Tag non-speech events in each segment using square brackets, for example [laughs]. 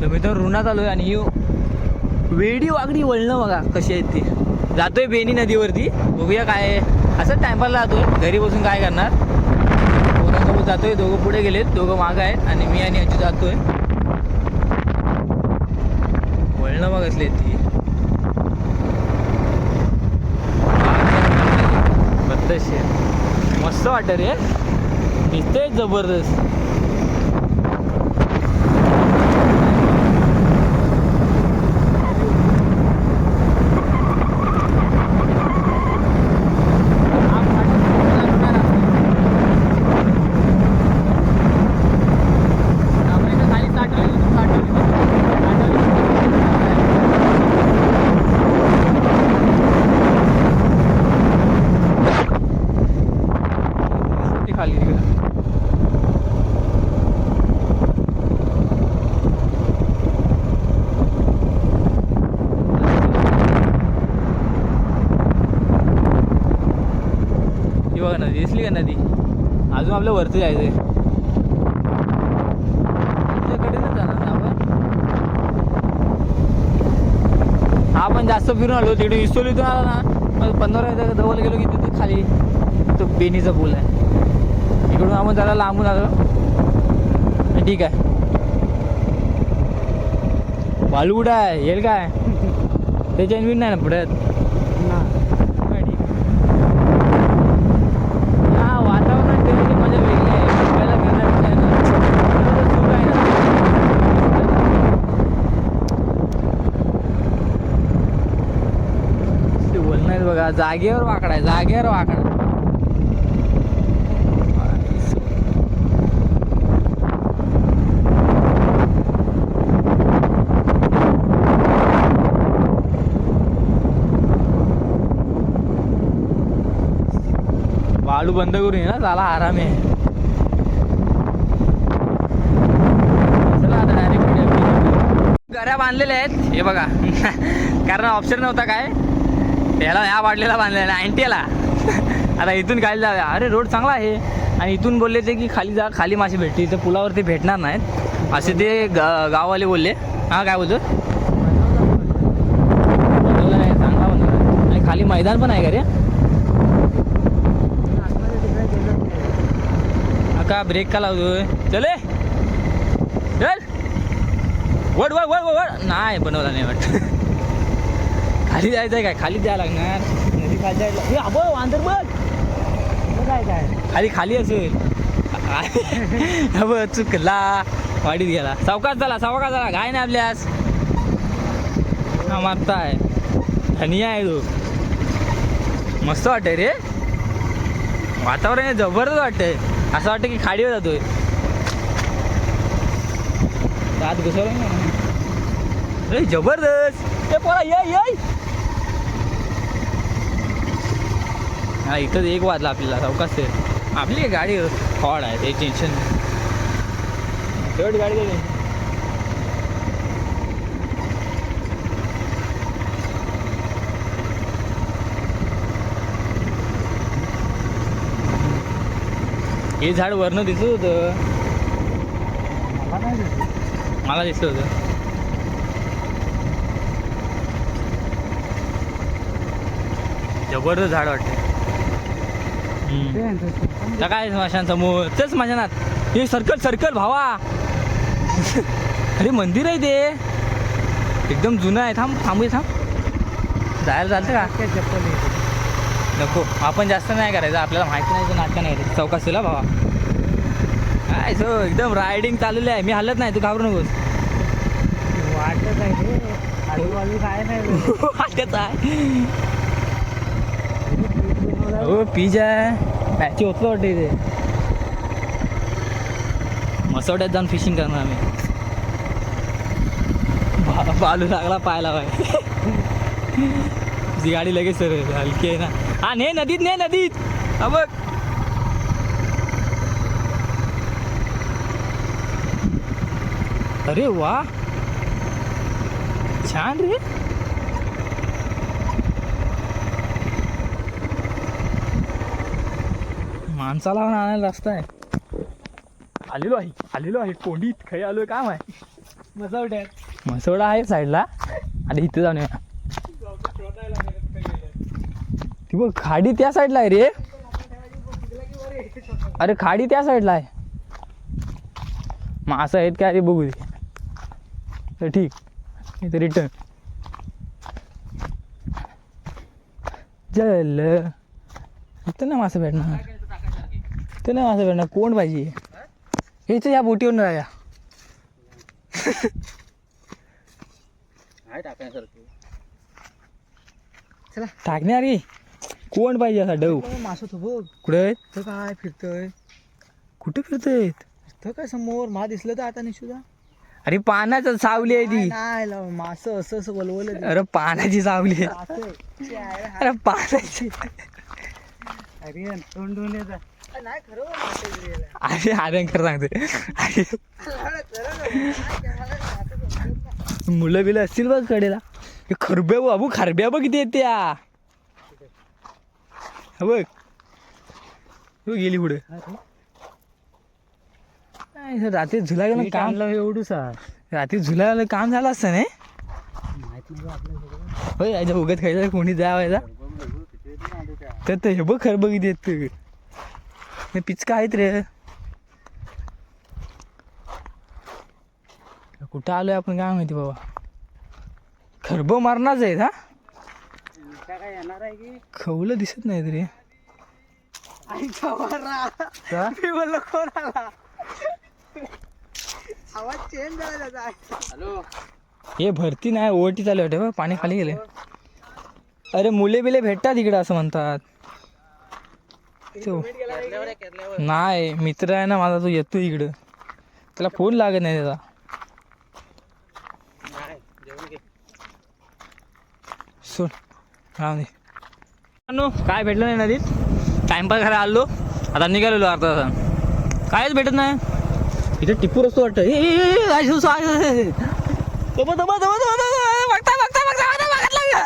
तर मी तर ऋणात आहे आणि ही वेडी वागडी वळणं बघा कशी आहेत ती. जातोय बेनी नदीवरती. बघूया काय असं असंच टाइमपासला जातोय. घरी बसून काय करणार? दोघांसोबत जातोय. दोघं पुढे गेलेत. दोघं मागं आहेत. आणि मी आणि यांची जातोय. वळणं बघ असली आहेत ती. बत्तशे मस्त वाटत रे. दिसतंय जबरदस्त खाली ही बघा नदी दिसली का नदी? अजून आपल्या वरती जायचं आहे जाणार ना आपण? हा पण जास्त फिरून आलो तिकडे इसोलीतून आला ना मग पंधरा जवळ गेलो की तिथे खाली तो बेनीचा पूल आहे. इकडून आपण जरा लांबून आलो. ठीक आहे. बालू कुठं आहे येईल काय? ते चेन नाही ना पुढे हा वातावरण फिरायची मजा वेगळी आहे मुंबईला फिरण्यापेक्षा आहे ना, फिरायचं सुख आहे ना. ते बोलणं आहे बघा जागेवर वाकडाय जागेवर वाकडा. बाळू बंद करून ना झाला आराम आहे चला आता गऱ्या बांधलेल्या आहेत हे बघा. [laughs] कारण ऑप्शन नव्हता काय? त्याला ह्या वाढलेला बांधलेला अँटीला. आता इथून खाली जाऊया अरे रोड चांगला आहे. आणि इथून बोलले ते की खाली जा खाली मासे भेटते इथं पुलावरती भेटणार नाहीत. असे ते गा- गाववाले बोलले. हां काय बोलतो चांगला बनवला आणि खाली मैदान पण आहे का रे? का ब्रेक का लावतोय? चले चल. वड वड वड वड नाही बनवला नाही वाटत. खाली जायचं आहे काय? खाली जायला लागणार. नदी खाली जायला हे अबो वांदर बघ. काय काय. खाली खाली असेल. [laughs] अब चुकला. वाडीत गेला. सावकाश झाला सावकाश झाला. काय नाही आपल्यास. हा मारताय धनिया आहे तो. मस्त वाटतंय रे. वातावरण जबरदस्त वाटतंय. असं वाटतं की खाडीवर जातोय. आत घुसवलं ना अरे जबरदस्त. ते पोरा ये. हा इथंच एक वाजला आपल्याला सावकाश ते आपली गाडी फॉड आहे ते टेन्शन शेवट गाडी गेली. हे झाड वरनं दिसत होतं. मला दिसत. होतं. जबरदस्त झाड वाटते त्या काय स्मशानसमोर तेच स्मशानात हे सर्कल सर्कल भावा. [laughs] अरे मंदिर आहे ते. एकदम जुनं आहे. थांब थांबूया थांब. जायला चालतं का? नको. आपण जास्त नाही करायचं. आपल्याला माहिती नाही तर नाटकं नाही. करायचं चौकासीला भावा. काय सो एकदम रायडिंग चाललेलं आहे. मी हलत नाही. तू घाबरू नकोस. वाटत आहे [laughs] काय नाही वाटत आहे. हो पीज आहे मॅची होतं वाटते इथे मसवड्यात जाऊन फिशिंग करणार आम्ही बालू लागला पायला पाय ती गाडी लगेच सर हलकी आहे ना हा ने नदीत ने नदीत हा बघ अरे वा छान रे माणसाला पण आणायला रस्ता आहे. आलेलो आहे आलेलो आहे. कोंडीत खाई आलोय काम आहे मसवड्यात म्हसोडा आहे साईडला. आणि इथे जाऊन ती बघ खाडी त्या साईडला आहे रे. अरे खाडी त्या साईडला आहे. मग असं आहेत का अरे बघू दे. तर ठीक. इथे रिटर्न चल इथं ना मासं भेटणार. इथं ना मासं भेटणार कोण पाहिजे? हेच या बोटीवर राहा चला. टाकणार की कोण पाहिजे असा डव? मासं तो बघ कुठे तर काय फिरतोय? कुठे फिरतोय तर काय समोर? मा दिसलं तर आता निशुदा. अरे पानाचं सावली आहे ती. नाही लाव, मासं असं असं वलवलं अरे पानाची सावली आहे. असं. अरे पानाची. अरे तोंड येत नाही खरं. अरे सांगते. अरे. मुलं बिलं असतील बघ कडेला. हे खरब्या बाबू खरब्या बघ किती येते त्या हा बघ. हो गेली पुढे. रात्री झुला गेलं काम. आणलं एवढं सा. रात्री झुला काम झालं असतं नाही? होय याच्या उगत खायचं कोणी जावायचा तर ते हे बघ खरं बघित हे पिचका आहेत रे. कुठं आलोय आपण? काय माहिती बाबा. खरब मारणारच आहेत हा? काय येणार आहे की खवलं दिसत नाही रे. आईचा वारा का? मी बोललो कोण आला आवाज चेंज झाला त्याचा हॅलो. हे भरती नाही ओटी चालू बघ पाणी खाली गेले. अरे मुले बिले भेटतात इकडे असं म्हणतात. तो नाही मित्र आहे ना माझा तो येतो इकडं त्याला फोन लागत नाही त्याचा सोड राहू दे काय भेटलं नाही नदीत टाइमपास करायला आलो आता निघालेलो अर्धा तास कायच भेटत नाही इथे टिपूर असतो वाटतं ए, ए, ए, ए, आयशो, सो, आयशो, ए, ए. दबा, दबा, दबा, दबा, दबा, बघता, बघता, बघता, आता बघत लागलं.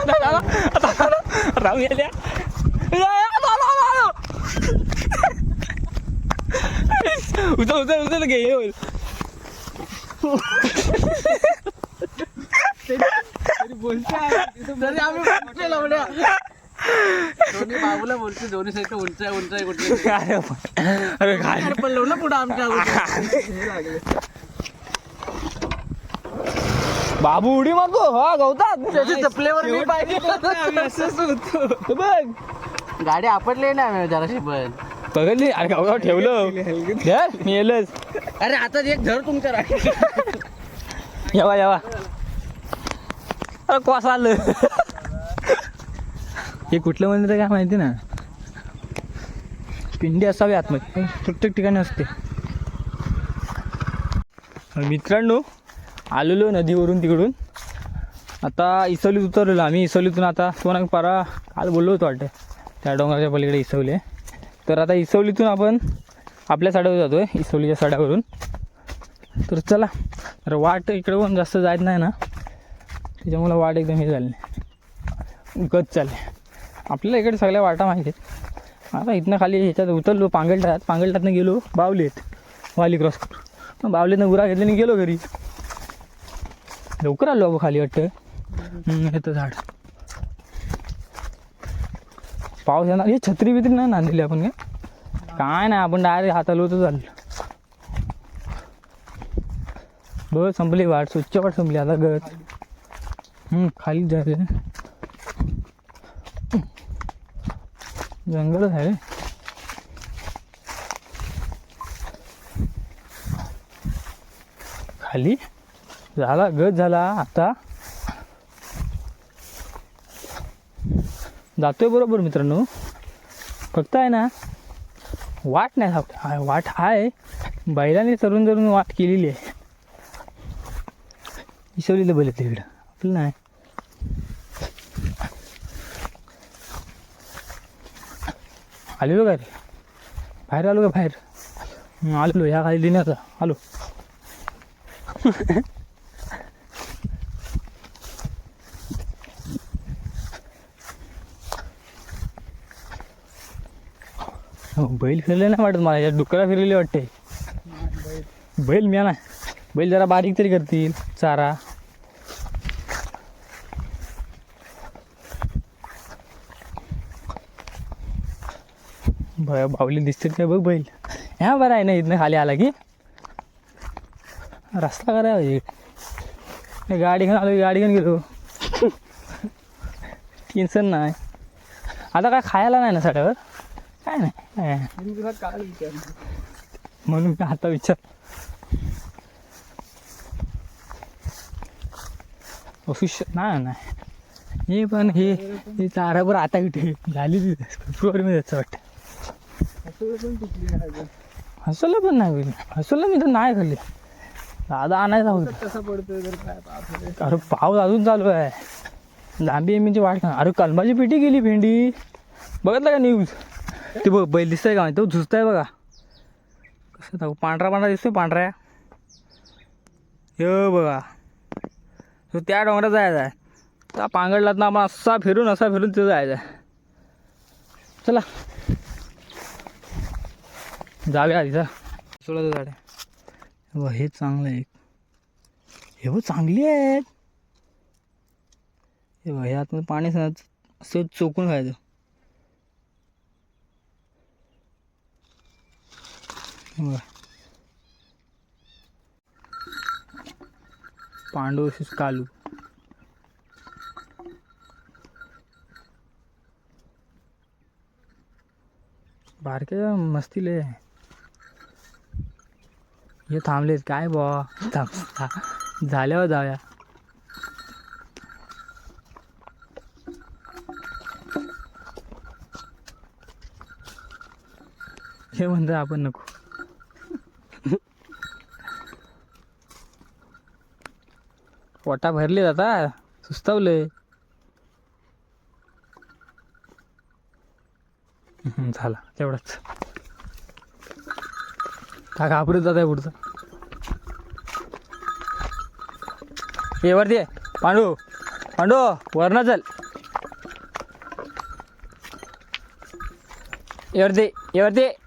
आता आला, आता आला. राहू गेल्या. ए, आलो, आलो, आलो, आलो. उचल उचल उचल घे हे होईल. तरी आम्ही कुठे लावल्या दोन्ही बाबूला बोलतो दोन्ही साईड उंच आहे उंच आहे कुठे अरे काय लावलं पुढं आमच्या बाबू उडी मारतो हा गवतात त्याच्या चपलेवर मी पाहिजे [laughs] बघ. गाडी आपटली ना जराशी पण. पकडली अरे गवतात ठेवलं. धर, मी येलच. अरे आता एक धर तुमच्या राठी येवा येवा अरे कोस आलं. हे कुठलं मंदिर काय माहिती ना? पिंडी असावी आतमध्ये. पण प्रत्येक ठिकाणी असते. मित्रांनो आलेलो नदीवरून तिकडून. आता इसवलीत उतरलेलो आम्ही. इसवलीतून आता तुम्हाला परा काल बोललो होतो वाटतं. त्या डोंगराच्या पलीकडे इसवली तर आता इसवलीतून आपण आपल्या साड्यावर जातो आहे इसवलीच्या साड्यावरून. तर चला तर वाट इकडे पण जास्त जायत नाही ना. त्याच्यामुळं वाट एकदम हे झाली नाही. गत चालले आपल्याला इकडे सगळ्या वाटा माहिती आहेत. आता इथनं खाली ह्याच्यात उतरलो पांगलटात. पांगलटातनं गेलो बावलीत वाली क्रॉस करून. मग उरा घेतल्याने गेलो घरी. लवकर आलो बाबा खाली वाटतं. येतं झाड. पाऊस येणार हे छत्री बित्री नाही नांदली आपण काय? काय नाही आपण डायरेक्ट हात आलो तर झालं बस संपली वाट स्वच्छ वाट संपली आता गत हम्म, खाली जायचं जंगलच आहे रे. खाली? झाला गत झाला आता? जातोय बरोबर मित्रांनो. फक्त आहे ना वाट नाही सापडत. वाट आहे. बैलाने तरुण तरुण वाट केलेली आहे. इसवलीला बैल तिकडं. आपलं नाही. आलेलो काय रे? बाहेर आलो का बाहेर? आलेलो या खाली लिहिण्याचा आलो. बैल फिरले नाही वाटत मला या डुकरा फिरलेले वाटते. बैल मी ना बैल जरा बारीक तरी करतील चारा. भय बावली दिसते काय बघ बैल. ह्या बरं आहे ना इथनं खाली आला की. रस्ता करा हो पाहिजे गाडी घेऊन आलो की गाडी घेऊन गेलो. टेन्शन नाही. आता काय खायला नाही ना साड्यावर? काय नाही. काय तुला विचार म्हणून का आता विचार. ऑफिस नाही नाही. हे पण हे हे आता कुठे झाली फेब्रुवारीमध्ये याचं वाटतं. हसवलं पण नाही हसवलं मी तर नाही खाल्ली दादा आणायचा होता. कसा पडतोय अरे पाऊस अजून चालू आहे. लांबी एमीची म्हणजे वाट अरे कलमाची पेटी गेली भेंडी. बघितलं का न्यूज ते बघ बैल दिसतंय का तो झुजताय बघा. कसं दाखवू पांढरा पांढरा दिसतोय पांढऱ्या. हे बघा. तो त्या डोंगरात जायचा आहे. त्या पांगडलात ना आपण असा फिरून असा फिरून तिथं जायचं आहे. चला. जाऊया आधी जा सोळा झाड आहे. हे बघ, हे चांगलं आहे हे बघ चांगली आहेत. हे बघ हे आतमध्ये पाणी असं चोकून खायचं. हे पांडव वर्सेस कालू. बारके मस्तीले हे थांबलेत काय बा थांब. झाल्यावर हो जाऊया. हे म्हणतो आपण नको. पोटा भरले आता. सुस्तावले. झाला. तेवढंच. का घाबरत जात आहे पुढचं? ये वरती पांडू. पांडू वरनं चल. ये वरती ये. वरती